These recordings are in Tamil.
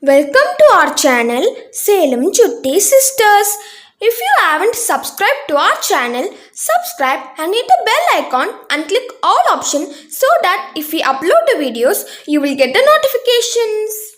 Welcome to our channel Salem Chutti Sisters. If you haven't subscribed to our channel, subscribe and hit the bell icon and click all option so that if we upload the videos, you will get the notifications.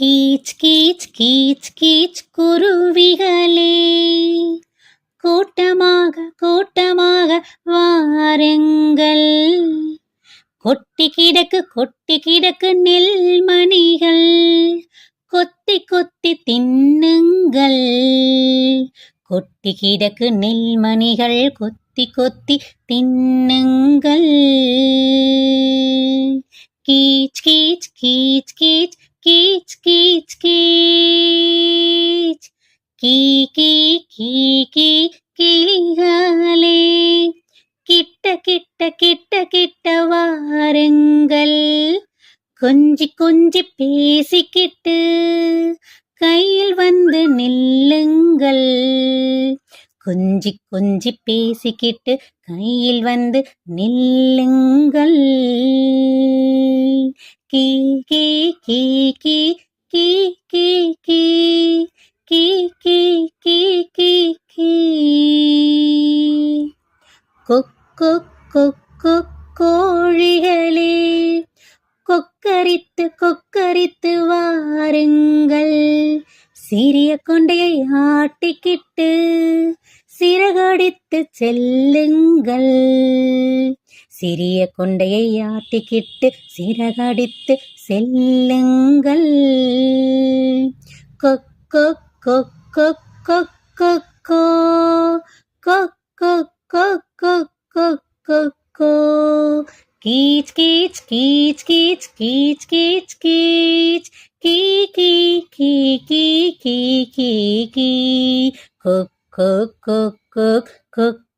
கீச் கீச் கீச் கீச் குருவிகளே. கூட்டமாக கூட்டமாக வாருங்கள். கொட்டி கிடக்கு கொட்டி கிடக்கு நெல்மணிகள். கொத்தி கொத்தி தின்னுங்கள். கொட்டி கிடக்கு நெல்மணிகள் கொத்தி கொத்தி தின்னுங்கள். கீச் கீச் கீச் கீச் கீச் கீச் கீச் கீ கீ கீ கீ கிளிகளே கிட்ட கிட்ட கிட்ட கிட்ட வாருங்கள் கொஞ்சி கொஞ்சி பேசிக்கிட்டு கையில் வந்து நில்லுங்கள். கொஞ்சி கொஞ்சி பேசிக்கிட்டு கையில் வந்து நில்லுங்கள். கீ கீ கீ கீ கீ கீ கீ கீ கீ கீ கீ கீ கொக்கு கொக்கொ கோழிகளே கொக்கரித்து கொக்கரித்து வாருங்கள் சிறிய கொண்டையை ஆட்டிக்கிட்டு சிறகடித்து செல்லுங்கள் சிறிய கொண்டையை ஆட்டிக்கிட்டு சிறகடித்து செல்லுங்கள் கொக்கொ கொக்கொ கொக்கொ கொக்கொ கொக்கொ கொக்கொ கீச் கீச் கீச் கீச் கீச் கீச் கீச் கீ கீ கீ கீ கீ கீ கீ கொக் கொக் கொக் கொக்